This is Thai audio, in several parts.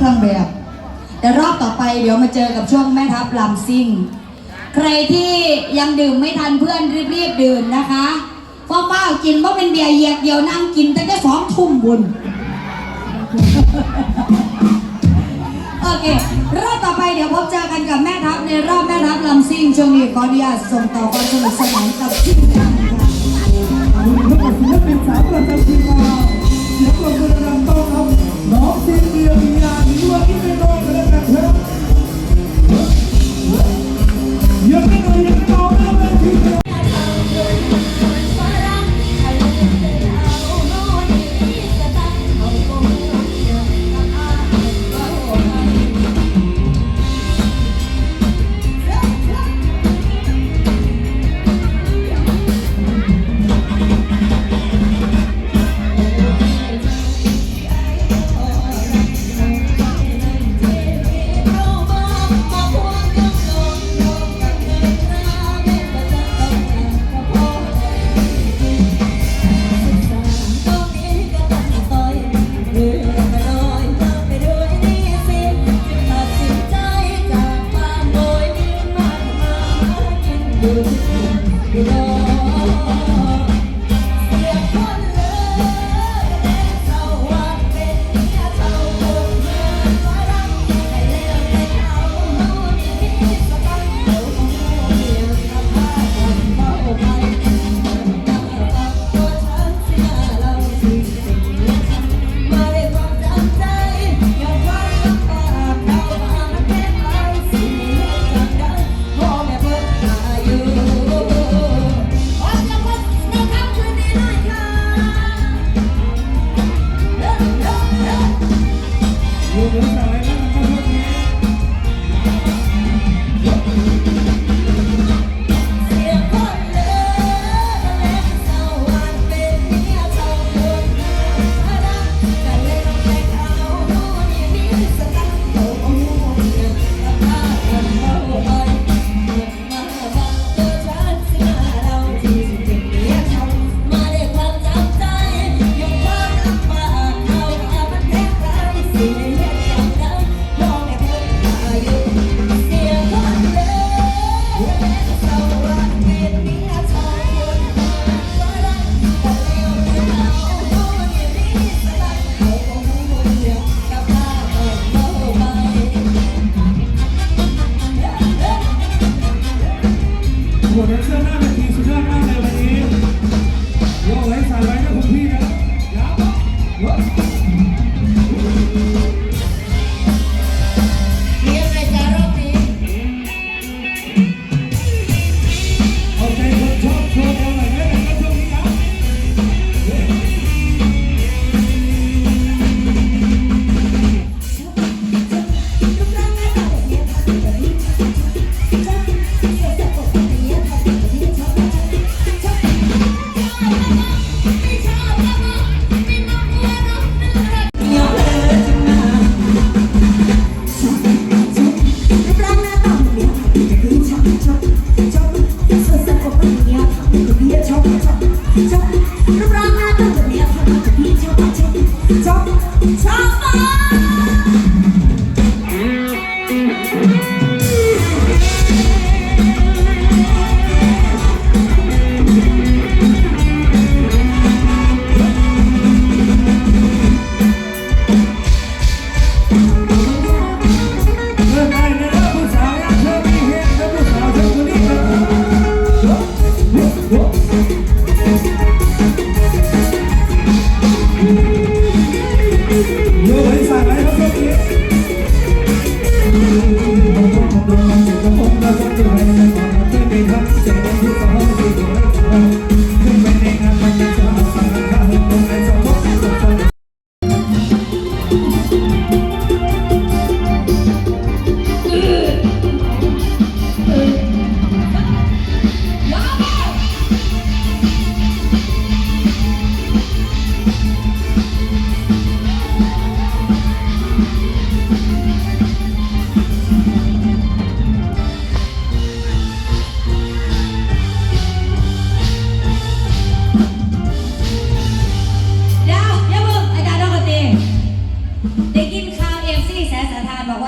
เครื่องแบบแต่รอบต่อไปเดี๋ยวมาเจอกับช่วงแม่ทัพลำซิ่ง ใครที่ยังดื่มไม่ทันเพื่อนรีบๆดื่มนะคะฟ้าฟ้ากินว่าเป็นเบียร์เยียกเดียวนั่งกินตั้งแต่สองทุ่มบุญโอเค รอบต่อไปเดี๋ยวพบเจอกันกับแม่ทัพในรอบแม่ทัพลำซิ่งช่วงนี้ขออนุญาตส่งต่อความสนุกสนานกับทีมงานค่ะวันนี้พบกับศิลปินสาวประจำทีมงานเสียงปรบมือดังๆต้อนรับน้องซีเรียมียรื อยู่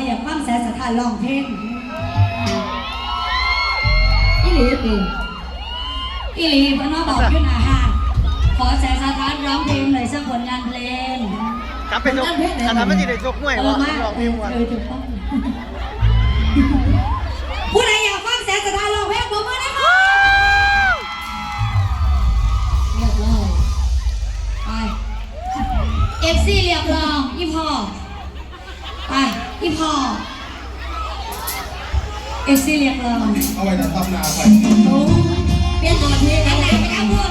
สสถานร้องเพลงอีหลีปีอีหลีเพิ่นมาบอกอยู่หน้าห้างขอแสสถานร้องเพลงหน่อยสักผลงานเพลงกลับไปชกกลับไปที่ได้ชกมวยเอว่าอมาลองเอพิอมพ์ว่าเออถูกต้องผู้ใดอยากฟังแสสถานร้องเพลงผมมาได้ไหมเรียบร้อยไปเอฟซีเรียบร้อยอีพอไป อีพอเอฟซีเรียบร้อยเอาไว้แต่ตำนาไปโอ้เปลี่ยนตัวเพลงไหนไหนไปเอาพูด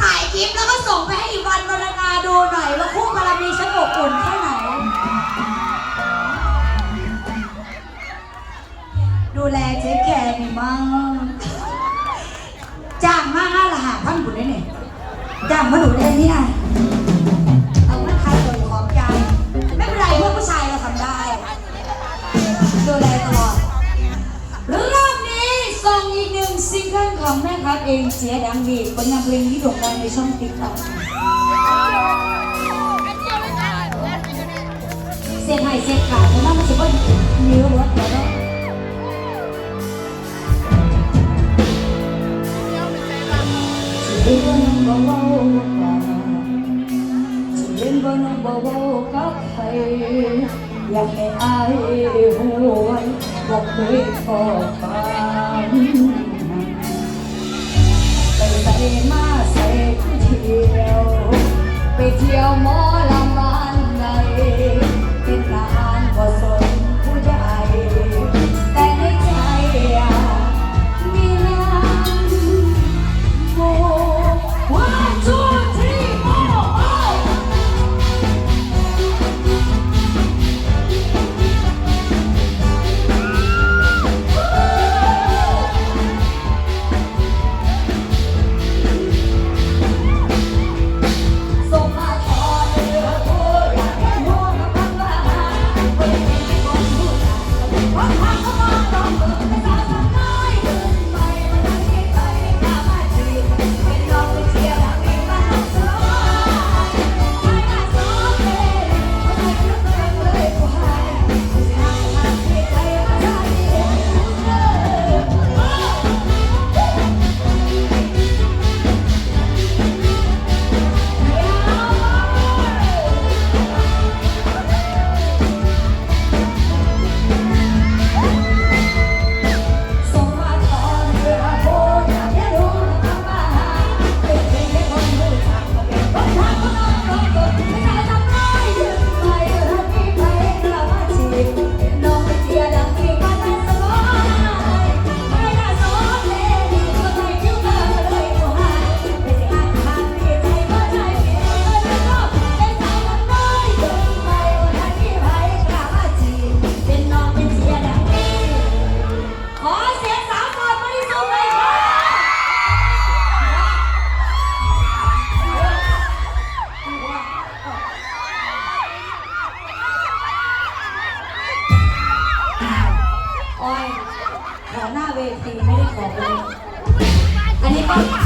ถ่ายคลิปแล้วก็ส่งไปให้อีวันวรรณาดูหน่อยว่าคู่บารมีฉันอบอุ่นแค่ไหน ดูแลเจ๊แคร์มีมั่งจ้างมากห้าละหาท่านบุญได้เนี่ยจ้างมาหนูได้เนี่ย ที่ร่างคำแม่ครับเองเสียดังดีผลงานเพลงที่โด่งดังในช่องติ๊กต็อกเสียหายเสียขาดเพราะว่ามันจะเป็นนิ้วรถแล้วเล่นบนบ่บ่เล่นบนบ่บ่กับใครอยากให้อายหัวไว้บอกเคยบอกกัน 你妈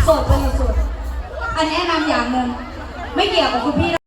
สดเป็นสด อันนี้แนะนำอย่างหนึ่งไม่เกี่ยวกับคุณพี่